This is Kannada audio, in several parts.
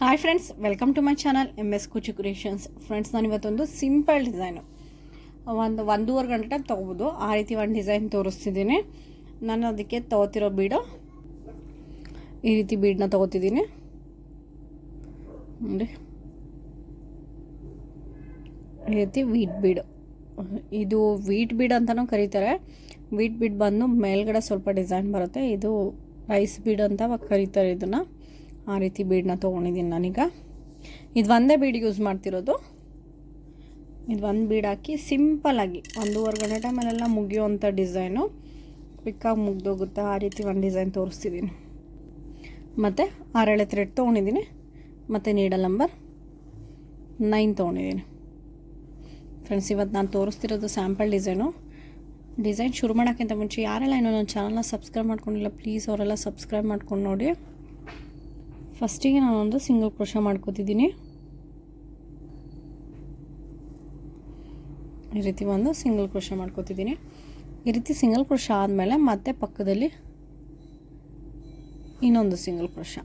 Hi friends welcome to my channel M S Kuchu creations friends ನಾನು ಇವತ್ತೊಂದು ಸಿಂಪಲ್ ಡಿಸೈನು ಒಂದು ಒಂದೂವರೆ ಗಂಟೆ ಟೈಮ್ ತೊಗೋಬೋದು. ಆ ರೀತಿ ಒಂದು ಡಿಸೈನ್ ತೋರಿಸ್ತಿದ್ದೀನಿ. ನಾನು ಅದಕ್ಕೆ ತೊಗೋತಿರೋ ಬೀಡು ಈ ರೀತಿ ಬೀಡನ್ನ ತೊಗೋತಿದ್ದೀನಿ. ನೋಡಿ. ಈ ರೀತಿ ವೀಟ್ ಬೀಡು ಇದು ವೀಟ್ ಬೀಡ್ ಅಂತಲೂ ಕರೀತಾರೆ. ವೀಟ್ ಬೀಡ್ ಬಂದು ಮೇಲ್ಗಡೆ ಸ್ವಲ್ಪ ಡಿಸೈನ್ ಬರುತ್ತೆ. ಇದು ರೈಸ್ ಬೀಡ್ ಅಂತ ಕರೀತಾರೆ ಇದನ್ನು. ಆ ರೀತಿ ಬೀಡನ್ನ ತೊಗೊಂಡಿದ್ದೀನಿ ನಾನೀಗ. ಇದು ಒಂದೇ ಬೀಡ್ ಯೂಸ್ ಮಾಡ್ತಿರೋದು. ಇದು ಒಂದು ಬೀಡ್ ಹಾಕಿ ಸಿಂಪಲಾಗಿ ಒಂದೂವರೆ ಗಂಟೆ ಟೈಮಲ್ಲೆಲ್ಲ ಮುಗಿಯುವಂಥ ಡಿಸೈನು ಕ್ವಿಕ್ಕಾಗಿ ಮುಗ್ದೋಗುತ್ತೆ, ಆ ರೀತಿ ಒಂದು ಡಿಸೈನ್ ತೋರಿಸ್ತಿದ್ದೀನಿ ಮತ್ತು ಆರೇಳೆ ಥ್ರೆಡ್ ತೊಗೊಂಡಿದ್ದೀನಿ ಮತ್ತು ನೀಡಲ್ ನಂಬರ್ ನೈನ್ ತೊಗೊಂಡಿದ್ದೀನಿ ಫ್ರೆಂಡ್ಸ್ ಇವತ್ತು ನಾನು ತೋರಿಸ್ತಿರೋದು ಸ್ಯಾಂಪಲ್ ಡಿಸೈನು ಡಿಸೈನ್ ಶುರು ಮಾಡೋಕ್ಕಿಂತ ಮುಂಚೆ ಯಾರೆಲ್ಲ ಇನ್ನೂ ನನ್ನ ಚಾನಲ್ನ ಸಬ್ಸ್ಕ್ರೈಬ್ ಮಾಡ್ಕೊಂಡಿಲ್ಲ ಪ್ಲೀಸ್ ಅವರೆಲ್ಲ ಸಬ್ಸ್ಕ್ರೈಬ್ ಮಾಡ್ಕೊಂಡು ನೋಡಿ. ಫಸ್ಟಿಗೆ ನಾನೊಂದು ಸಿಂಗಲ್ ಕ್ರೋಶ ಮಾಡ್ಕೋತಿದ್ದೀನಿ. ಈ ರೀತಿ ಒಂದು ಸಿಂಗಲ್ ಕ್ರೋಶ ಮಾಡ್ಕೋತಿದ್ದೀನಿ. ಈ ರೀತಿ ಸಿಂಗಲ್ ಕ್ರೋಶ ಆದಮೇಲೆ ಮತ್ತೆ ಪಕ್ಕದಲ್ಲಿ ಇನ್ನೊಂದು ಸಿಂಗಲ್ ಕ್ರೋಶ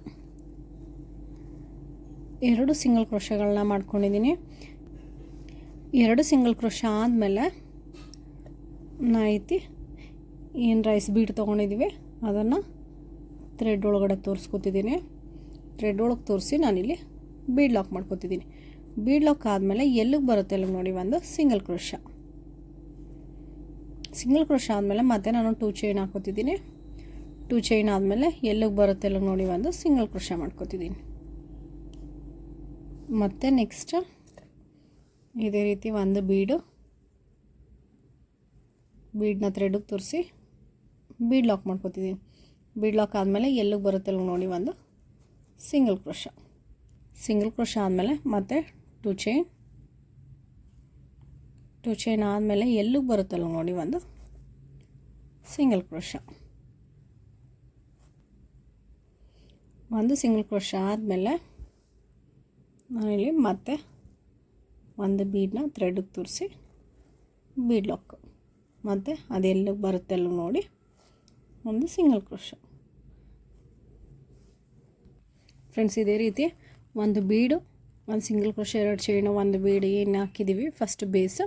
ಎರಡು ಸಿಂಗಲ್ ಕ್ರೋಶಗಳನ್ನ ಮಾಡ್ಕೊಂಡಿದ್ದೀನಿ. ಎರಡು ಸಿಂಗಲ್ ಕ್ರೋಶ ಆದಮೇಲೆ ನಾ ಐತಿ ಏನು ರೈಸ್ ಬೀಟ್ ತೊಗೊಂಡಿದ್ದೀವಿ ಅದನ್ನು ಥ್ರೆಡ್ ಒಳಗಡೆ ತೋರಿಸ್ಕೊತಿದ್ದೀನಿ. ಥ್ರೆಡ್ ಒಳಗೆ ತೋರಿಸಿ ನಾನಿಲ್ಲಿ ಬೀಡ್ ಲಾಕ್ ಮಾಡ್ಕೊತಿದ್ದೀನಿ ಬೀಡ್ ಲಾಕ್ ಆದಮೇಲೆ ಎಲ್ಲಿಗೆ ಬರುತ್ತೆ ಅಲ್ಲಿಗೆ ನೋಡಿ ಒಂದು ಸಿಂಗಲ್ ಕ್ರೋಶ ಸಿಂಗಲ್ ಕ್ರೋಶ ಆದಮೇಲೆ ಮತ್ತೆ ನಾನು ಟೂ ಚೈನ್ ಹಾಕೋತಿದ್ದೀನಿ ಟೂ ಚೈನ್ ಆದಮೇಲೆ ಎಲ್ಲಿಗೆ ಬರುತ್ತೆ ಅಲ್ಲಿಗೆ ನೋಡಿ ಒಂದು ಸಿಂಗಲ್ ಕ್ರೋಶ ಮಾಡ್ಕೋತಿದ್ದೀನಿ ಮತ್ತು ನೆಕ್ಸ್ಟ್ ಇದೇ ರೀತಿ ಒಂದು ಬೀಡು ಬೀಡನ್ನ ಥ್ರೆಡ್ಗೆ ತೋರಿಸಿ ಬೀಡ್ ಲಾಕ್ ಮಾಡ್ಕೊತಿದ್ದೀನಿ ಬೀಡ್ ಲಾಕ್ ಆದಮೇಲೆ ಎಲ್ಲಿಗೆ ಬರುತ್ತೆ ಅಲ್ಲಿಗೆ ನೋಡಿ ಒಂದು ಸಿಂಗಲ್ ಕ್ರೋಶ. ಸಿಂಗಲ್ ಕ್ರೋಶ ಆದಮೇಲೆ ಮತ್ತೆ ಟೂ ಚೈನ್ ಟೂ ಚೈನ್ ಆದಮೇಲೆ ಎಲ್ಲಿಗೆ ಬರುತ್ತಲ್ಲ ನೋಡಿ ಒಂದು ಸಿಂಗಲ್ ಕ್ರೋಶ. ಒಂದು ಸಿಂಗಲ್ ಕ್ರೋಶ ಆದಮೇಲೆ ನಾನಿಲ್ಲಿ ಮತ್ತೆ ಒಂದು ಬೀಡನ್ನ ಥ್ರೆಡ್ಗೆ ತೋರಿಸಿ ಬೀಡ್ ಲಾಕ್ ಮತ್ತು ಅದೆಲ್ಲಿಗೆ ಬರುತ್ತೆ ಅಲ್ಲಿಗೆ ನೋಡಿ ಒಂದು ಸಿಂಗಲ್ ಕ್ರೋಶ. ಫ್ರೆಂಡ್ಸ್, ಇದೇ ರೀತಿ ಒಂದು ಬೀಡು, ಒಂದು ಸಿಂಗಲ್ ಕ್ರೋಶ, ಎರಡು ಚೈನು, ಒಂದು ಬೀಡು ಏನು ಹಾಕಿದ್ದೀವಿ ಫಸ್ಟ್ ಬೇಸ್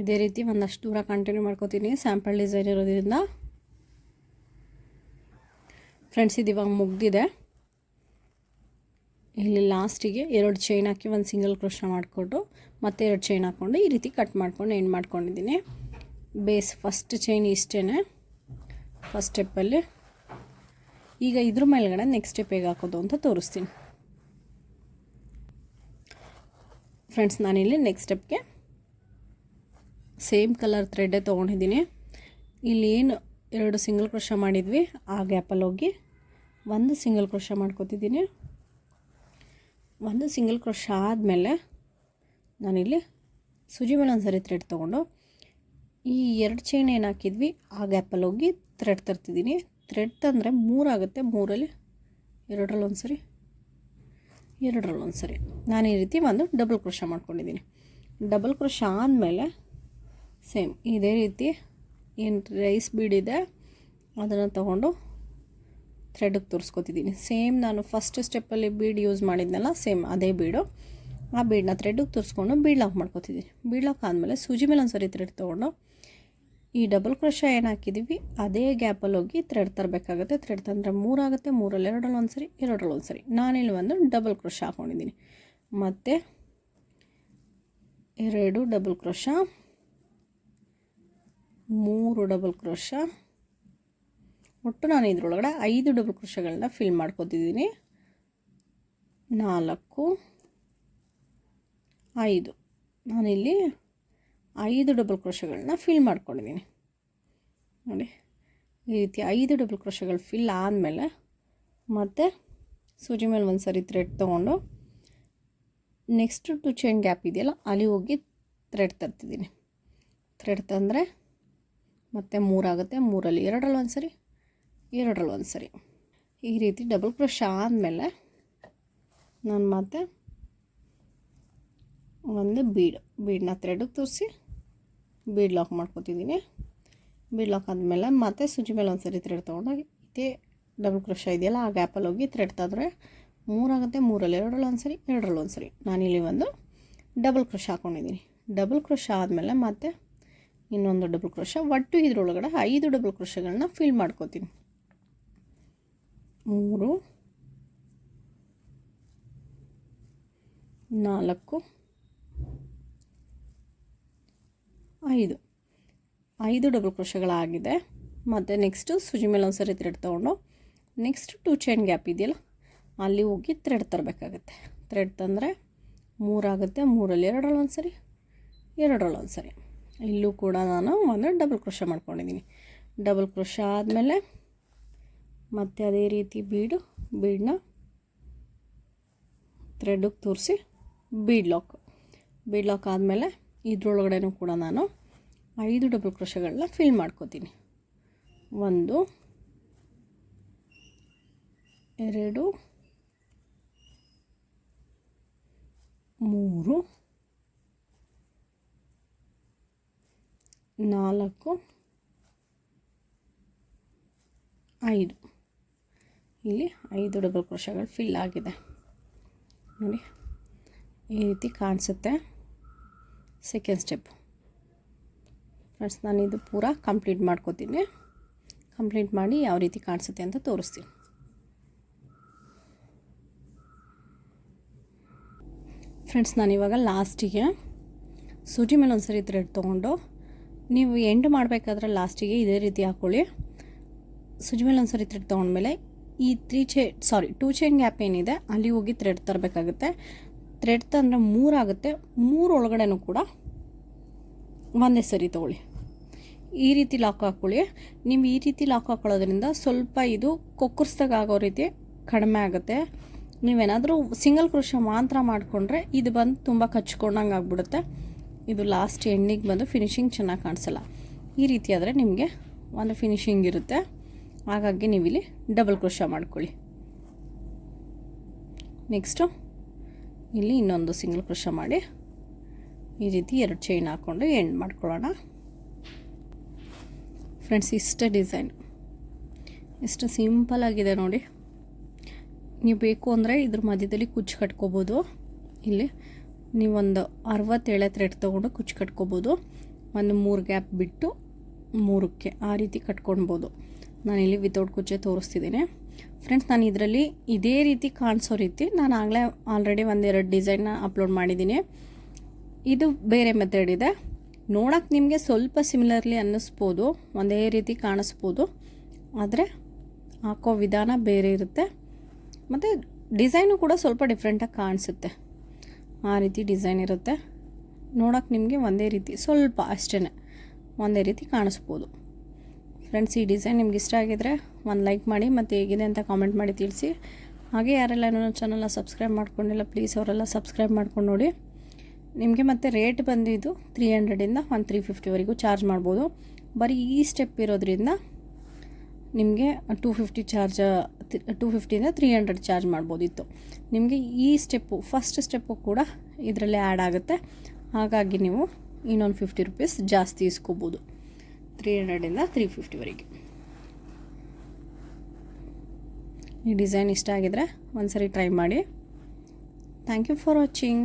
ಇದೇ ರೀತಿ ಒಂದಷ್ಟು ದೂರ ಕಂಟಿನ್ಯೂ ಮಾಡ್ಕೋತೀನಿ ಸ್ಯಾಂಪಲ್ ಡಿಸೈನ್ ಇರೋದ್ರಿಂದ. ಫ್ರೆಂಡ್ಸ್ ಇದು ಇವಾಗ ಮುಗ್ದಿದೆ. ಇಲ್ಲಿ ಲಾಸ್ಟಿಗೆ ಎರಡು ಚೈನ್ ಹಾಕಿ ಒಂದು ಸಿಂಗಲ್ ಕ್ರೋಶ ಮಾಡಿಕೊಂಡು ಮತ್ತೆ ಎರಡು ಚೈನ್ ಹಾಕ್ಕೊಂಡು ಈ ರೀತಿ ಕಟ್ ಮಾಡ್ಕೊಂಡು ಎಂಡ್ ಮಾಡ್ಕೊಂಡಿದ್ದೀನಿ. ಬೇಸ್ ಫಸ್ಟ್ ಚೈನ್ ಇಷ್ಟೇ ಫಸ್ಟ್ ಸ್ಟೆಪ್ಪಲ್ಲಿ ಈಗ ಇದ್ರ ಮೇಲ್ಗಡೆ ನೆಕ್ಸ್ಟ್ ಸ್ಟೆಪ್ ಹೇಗೆ ಹಾಕೋದು ಅಂತ ತೋರಿಸ್ತೀನಿ. ಫ್ರೆಂಡ್ಸ್ ನಾನಿಲ್ಲಿ ನೆಕ್ಸ್ಟ್ ಸ್ಟೆಪ್ಗೆ ಸೇಮ್ ಕಲರ್ ಥ್ರೆಡ್ಡೇ ತೊಗೊಂಡಿದ್ದೀನಿ. ಇಲ್ಲಿ ಏನು ಎರಡು ಸಿಂಗಲ್ ಕ್ರೋಶ ಮಾಡಿದ್ವಿ, ಆ ಗ್ಯಾಪಲ್ಲಿ ಹೋಗಿ ಒಂದು ಸಿಂಗಲ್ ಕ್ರೋಶ ಮಾಡ್ಕೋತಿದ್ದೀನಿ. ಒಂದು ಸಿಂಗಲ್ ಕ್ರೋಶ ಆದಮೇಲೆ ನಾನಿಲ್ಲಿ ಸುಜಿ ಮೇಲೆ ಒಂದು ಸರಿ ಥ್ರೆಡ್ ತೊಗೊಂಡು ಈ ಎರಡು ಚೈನ್ ಏನು ಹಾಕಿದ್ವಿ, ಆ ಗ್ಯಾಪಲ್ಲಿ ಹೋಗಿ ಥ್ರೆಡ್ ತರ್ತಿದ್ದೀನಿ. ಥ್ರೆಡ್ ತಂದರೆ ಮೂರಾಗುತ್ತೆ ಮೂರಲ್ಲಿ ಎರಡರಲ್ಲಿ ಒಂದು ಸರಿ ಎರಡರಲ್ಲಿ ಒಂದು ಸರಿ ನಾನು ಈ ರೀತಿ ಒಂದು ಡಬಲ್ ಕ್ರೋಶ ಮಾಡ್ಕೊಂಡಿದ್ದೀನಿ. ಡಬಲ್ ಕ್ರೋಶ ಆದಮೇಲೆ ಸೇಮ್ ಇದೇ ರೀತಿ ಏನು ರೈಸ್ ಬೀಡಿದೆ ಅದನ್ನು ತಗೊಂಡು ಥ್ರೆಡ್ಗೆ ತೋರಿಸ್ಕೊತಿದ್ದೀನಿ. ಸೇಮ್ ನಾನು ಫಸ್ಟ್ ಸ್ಟೆಪ್ಪಲ್ಲಿ ಬೀಡ್ ಯೂಸ್ ಮಾಡಿದ್ನಲ್ಲ ಸೇಮ್ ಅದೇ ಬೀಡು ಆ ಬೀಡನ್ನ ಥ್ರೆಡ್ಗೆ ತೋರಿಸ್ಕೊಂಡು ಬೀಡ್ ಲಾಕ್ ಮಾಡ್ಕೊತಿದ್ದೀನಿ. ಬೀಡ್ ಲಾಕ್ ಆದಮೇಲೆ ಸೂಜಿ ಮೇಲೆ ಒಂದು ಸರಿ ಥ್ರೆಡ್ ತೊಗೊಂಡು ಈ ಡಬಲ್ ಕ್ರೋಶ ಏನು ಹಾಕಿದ್ದೀವಿ ಅದೇ ಗ್ಯಾಪಲ್ಲಿ ಹೋಗಿ ಥ್ರೆಡ್ ತರಬೇಕಾಗುತ್ತೆ. ಥ್ರೆಡ್ ತಂದರೆ ಮೂರಾಗುತ್ತೆ ಮೂರಲ್ಲಿ ಎರಡರಲ್ಲಿ ಒಂದು ಸರಿ ಎರಡರಲ್ಲಿ ಒಂದು ಸರಿ ನಾನಿಲ್ಲಿ ಒಂದು ಡಬಲ್ ಕ್ರೋಶ ಹಾಕ್ಕೊಂಡಿದ್ದೀನಿ ಮತ್ತು ಎರಡು ಡಬಲ್ ಕ್ರೋಶ ಮೂರು ಡಬಲ್ ಕ್ರೋಶ ಒಟ್ಟು ನಾನು ಇದ್ರೊಳಗಡೆ ಐದು ಡಬಲ್ ಕ್ರೋಶಗಳನ್ನ ಫಿಲ್ ಮಾಡ್ಕೊತಿದ್ದೀನಿ. ನಾಲ್ಕು, ಐದು. ನಾನಿಲ್ಲಿ ಐದು ಡಬಲ್ ಕ್ರೋಶಗಳನ್ನ ಫಿಲ್ ಮಾಡ್ಕೊಂಡಿದ್ದೀನಿ ನೋಡಿ, ಈ ರೀತಿ ಐದು ಡಬಲ್ ಕ್ರೋಶಗಳು ಫಿಲ್ ಆದಮೇಲೆ ಮತ್ತು ಸೂಜಿ ಮೇಲೆ ಒಂದು ಸರಿ ಥ್ರೆಡ್ ತೊಗೊಂಡು ನೆಕ್ಸ್ಟ್ ಟು ಚೈನ್ ಗ್ಯಾಪ್ ಇದೆಯಲ್ಲ ಅಲ್ಲಿ ಹೋಗಿ ಥ್ರೆಡ್ ತರ್ತಿದ್ದೀನಿ ಥ್ರೆಡ್ ತಂದರೆ ಮತ್ತೆ ಮೂರಾಗುತ್ತೆ ಮೂರಲ್ಲಿ ಎರಡರಲ್ಲಿ ಒಂದು ಸರಿ ಎರಡರಲ್ಲಿ ಒಂದು ಸರಿ ಈ ರೀತಿ ಡಬಲ್ ಕ್ರೋಶ ಆದಮೇಲೆ ನಾನು ಮತ್ತೆ ಒಂದು ಬೀಡ್ ಬೀಡನ್ನ ಥ್ರೆಡಿಗೆ ತೋರಿಸಿ ಬೀಡ್ ಲಾಕ್ ಮಾಡ್ಕೊತಿದ್ದೀನಿ ಬೀಡ್ ಲಾಕ್ ಆದಮೇಲೆ ಮತ್ತೆ ಸುಜಿ ಮೇಲೆ ಒಂದು ಸರಿ ಥ್ರೆಡ್ ತೊಗೊಂಡು ಇದೇ ಡಬಲ್ ಕ್ರೋಶ ಇದೆಯಲ್ಲ, ಆ ಗ್ಯಾಪಲ್ಲಿ ಹೋಗಿ ಥ್ರೆಡ್ ತೆಗೆದ್ರೆ ಮೂರಾಗುತ್ತೆ, ಮೂರಲ್ಲಿ ಎರಡರಲ್ಲಿ ಒಂದು ಸರಿ ಎರಡರಲ್ಲಿ ಒಂದು ಸರಿ ನಾನಿಲ್ಲಿ ಒಂದು ಡಬಲ್ ಕ್ರೋಶ ಹಾಕ್ಕೊಂಡಿದ್ದೀನಿ ಡಬಲ್ ಕ್ರೋಶ ಆದಮೇಲೆ ಮತ್ತೆ ಇನ್ನೊಂದು ಡಬಲ್ ಕ್ರೋಶ ಒಟ್ಟು ಇದರೊಳಗಡೆ ಐದು ಡಬಲ್ ಕ್ರೋಶಗಳನ್ನ ಫಿಲ್ ಮಾಡ್ಕೋತೀನಿ. ಮೂರು, ನಾಲ್ಕು ಐದು. ಐದು ಡಬಲ್ ಕ್ರೋಶಗಳಾಗಿದೆ ಮತ್ತು ನೆಕ್ಸ್ಟು ಸುಜಿ ಮೇಲೆ ಒಂದು ಸರಿ ಥ್ರೆಡ್ ತೊಗೊಂಡು ನೆಕ್ಸ್ಟ್ ಟೂ ಚೈನ್ ಗ್ಯಾಪ್ ಇದೆಯಲ್ಲ, ಅಲ್ಲಿ ಹೋಗಿ ಥ್ರೆಡ್ ತರಬೇಕಾಗತ್ತೆ. ಥ್ರೆಡ್ ತಂದರೆ ಮೂರಾಗುತ್ತೆ ಮೂರಲ್ಲಿ ಎರಡರಲ್ಲಿ ಒಂದು ಸರಿ ಎರಡರಲ್ಲಿ ಒಂದು ಸರಿ ಇಲ್ಲೂ ಕೂಡ ನಾನು ಒಂದು ಡಬಲ್ ಕ್ರೋಶ ಮಾಡ್ಕೊಂಡಿದ್ದೀನಿ. ಡಬಲ್ ಕ್ರೋಶ ಆದಮೇಲೆ ಮತ್ತು ಅದೇ ರೀತಿ ಬೀಡು ಬೀಡನ್ನ ಥ್ರೆಡ್ಗೆ ತೋರಿಸಿ ಬೀಡ್ ಲಾಕ್ ಬೀಡ್ ಲಾಕ್ ಆದಮೇಲೆ ಇದ್ರೊಳಗಡೆನೂ ಕೂಡ ನಾನು ಐದು ಡಬಲ್ ಕ್ರೋಶಗಳನ್ನ ಫಿಲ್ ಮಾಡ್ಕೋತೀನಿ. ಒಂದು, ಎರಡು, ಮೂರು, ನಾಲ್ಕು, ಐದು. ಇಲ್ಲಿ ಐದು ಡಬಲ್ ಕ್ರೋಶಗಳು ಫಿಲ್ ಆಗಿದೆ. ನೋಡಿ, ಈ ರೀತಿ ಕಾಣಿಸುತ್ತೆ. ಸೆಕೆಂಡ್ ಸ್ಟೆಪ್ ಫ್ರೆಂಡ್ಸ್ ನಾನು ಇದು ಪೂರ ಕಂಪ್ಲೀಟ್ ಮಾಡ್ಕೋತೀನಿ. ಕಂಪ್ಲೀಟ್ ಮಾಡಿ ಯಾವ ರೀತಿ ಕಾಣಿಸುತ್ತೆ ಅಂತ ತೋರಿಸ್ತೀನಿ. ಫ್ರೆಂಡ್ಸ್ ನಾನಿವಾಗ ಲಾಸ್ಟಿಗೆ ಸೂಜಿ ಮೇಲೆ ಒಂದು ಸರಿ ಥ್ರೆಡ್ ತೊಗೊಂಡು ನೀವು ಎಂಡ್ ಮಾಡಬೇಕಾದ್ರೆ ಲಾಸ್ಟಿಗೆ ಇದೇ ರೀತಿ ಹಾಕ್ಕೊಳ್ಳಿ ಸೂಜಿ ಮೇಲೆ ಒಂದು ಸರಿ ಥ್ರೆಡ್ ತೊಗೊಂಡ್ಮೇಲೆ ಈ ತ್ರೀ ಚೇ ಸಾರಿ ಟೂ ಚೈನ್ ಗ್ಯಾಪ್ ಏನಿದೆ ಅಲ್ಲಿ ಹೋಗಿ ಥ್ರೆಡ್ ತರಬೇಕಾಗುತ್ತೆ. ಥ್ರೆಡ್ ತಂದರೆ ಮೂರಾಗುತ್ತೆ ಮೂರು ಒಳಗಡೆನೂ ಕೂಡ ಒಂದೇ ಸರಿ ತೊಗೊಳ್ಳಿ. ಈ ರೀತಿ ಲಾಕ್ ಹಾಕ್ಕೊಳ್ಳಿ ನೀವು ಈ ರೀತಿ ಲಾಕ್ ಹಾಕ್ಕೊಳ್ಳೋದ್ರಿಂದ ಸ್ವಲ್ಪ ಇದು ಕೊಕ್ಕರ್ಸ್ದಾಗ ರೀತಿ ಕಡಿಮೆ ಆಗುತ್ತೆ. ನೀವೇನಾದರೂ ಸಿಂಗಲ್ ಕೃಷಿ ಮಾತ್ರ ಮಾಡಿಕೊಂಡ್ರೆ ಇದು ಬಂದು ತುಂಬ ಕಚ್ಕೊಂಡಂಗೆ ಆಗ್ಬಿಡುತ್ತೆ. ಇದು ಲಾಸ್ಟ್ ಎಂಡಿಗೆ ಬಂದು ಫಿನಿಶಿಂಗ್ ಚೆನ್ನಾಗಿ ಕಾಣಿಸಲ್ಲ. ಈ ರೀತಿ ಆದರೆ ನಿಮಗೆ ಒಂದು ಫಿನಿಶಿಂಗ್ ಇರುತ್ತೆ. ಹಾಗಾಗಿ ನೀವಿಲ್ಲಿ ಡಬಲ್ ಕ್ರೋಶ ಮಾಡ್ಕೊಳ್ಳಿ. ನೆಕ್ಸ್ಟು ಇಲ್ಲಿ ಇನ್ನೊಂದು ಸಿಂಗಲ್ ಕ್ರೋಶ ಮಾಡಿ. ಈ ರೀತಿ ಎರಡು ಚೈನ್ ಹಾಕ್ಕೊಂಡು ಎಂಡ್ ಮಾಡ್ಕೊಳ್ಳೋಣ. ಫ್ರೆಂಡ್ಸ್, ಇಷ್ಟೇ ಡಿಸೈನ್. ಇಷ್ಟು ಸಿಂಪಲ್ ಆಗಿದೆ ನೋಡಿ. ನೀವು ಬೇಕು ಅಂದರೆ ಇದ್ರ ಮಧ್ಯದಲ್ಲಿ ಕುಚ್ಚು ಕಟ್ಕೋಬೋದು. ಇಲ್ಲಿ ನೀವೊಂದು ಅರವತ್ತೇಳೆ ಥ್ರೆಡ್ ತೊಗೊಂಡು ಕುಚ್ಚು ಕಟ್ಕೋಬೋದು. ಒಂದು ಮೂರು ಗ್ಯಾಪ್ ಬಿಟ್ಟು ಮೂರಕ್ಕೆ ಆ ರೀತಿ ಕಟ್ಕೊಳ್ಬೋದು ನಾನಿಲ್ಲಿ ವಿತೌಟ್ ಕುಚ್ಚೆ ತೋರಿಸ್ತಿದ್ದೀನಿ. ಫ್ರೆಂಡ್ಸ್, ನಾನು ಇದರಲ್ಲಿ ಇದೇ ರೀತಿ ಕಾಣಿಸೋ ರೀತಿ ನಾನು ಆಗಲೇ ಆಲ್ರೆಡಿ ಒಂದೆರಡು ಡಿಸೈನ್ನ ಅಪ್ಲೋಡ್ ಮಾಡಿದ್ದೀನಿ. ಇದು ಬೇರೆ ಮೆಥಡ್ ಇದೆ. ನೋಡೋಕೆ ನಿಮಗೆ ಸ್ವಲ್ಪ ಸಿಮಿಲರ್ಲಿ ಅನ್ನಿಸ್ಬೋದು, ಒಂದೇ ರೀತಿ ಕಾಣಿಸ್ಬೋದು, ಆದರೆ ಹಾಕೋ ವಿಧಾನ ಬೇರೆ ಇರುತ್ತೆ. ಮತ್ತು ಡಿಸೈನು ಕೂಡ ಸ್ವಲ್ಪ ಡಿಫ್ರೆಂಟಾಗಿ ಕಾಣಿಸುತ್ತೆ. ಆ ರೀತಿ ಡಿಸೈನ್ ಇರುತ್ತೆ. ನೋಡೋಕೆ ನಿಮಗೆ ಒಂದೇ ರೀತಿ, ಸ್ವಲ್ಪ ಅಷ್ಟೇ ಒಂದೇ ರೀತಿ ಕಾಣಿಸ್ಬೋದು. ಫ್ರೆಂಡ್ಸ್ ಈ ಡಿಸೈನ್ ನಿಮ್ಗೆ ಇಷ್ಟ ಆಗಿದ್ರೆ ಒಂದು ಲೈಕ್ ಮಾಡಿ, ಮತ್ತು ಹೇಗಿದೆ ಅಂತ ಕಾಮೆಂಟ್ ಮಾಡಿ ತಿಳಿಸಿ. ಹಾಗೆ ಯಾರೆಲ್ಲ ನನ್ನ ಚಾನಲ್ನ ಸಬ್ಸ್ಕ್ರೈಬ್ ಮಾಡ್ಕೊಂಡಿಲ್ಲ ಪ್ಲೀಸ್ ಅವರೆಲ್ಲ ಸಬ್ಸ್ಕ್ರೈಬ್ ಮಾಡ್ಕೊಂಡು ನೋಡಿ. ನಿಮಗೆ ಮತ್ತೆ ರೇಟ್ ಬಂದಿದ್ದು ತ್ರೀ ಹಂಡ್ರೆಡಿಂದ ಒನ್ ತ್ರೀ ಫಿಫ್ಟಿವರೆಗೂ ಚಾರ್ಜ್ ಮಾಡ್ಬೋದು. ಬರೀ ಈ ಸ್ಟೆಪ್ ಇರೋದ್ರಿಂದ ನಿಮಗೆ ಟೂ ಫಿಫ್ಟಿ ಚಾರ್ಜ್ ಟೂ ಫಿಫ್ಟಿಯಿಂದ ತ್ರೀ ಹಂಡ್ರೆಡ್ ಚಾರ್ಜ್ ಮಾಡ್ಬೋದಿತ್ತು. ನಿಮಗೆ ಈ ಸ್ಟೆಪ್ಪು ಫಸ್ಟ್ ಸ್ಟೆಪ್ಪು ಕೂಡ ಇದರಲ್ಲೇ ಆ್ಯಡ್ ಆಗುತ್ತೆ. ಹಾಗಾಗಿ ನೀವು ಇನ್ನೊಂದು ಫಿಫ್ಟಿ ರುಪೀಸ್ ಜಾಸ್ತಿ ಇಸ್ಕೋಬೋದು. ತ್ರೀ ಹಂಡ್ರೆಡಿಂದ ತ್ರೀ ಫಿಫ್ಟಿವರೆಗೆ ಈ ಡಿಸೈನ್ ಇಷ್ಟ ಆಗಿದ್ರೆ ಒಂದ್ಸರಿ ಟ್ರೈ ಮಾಡಿ. Thank you for watching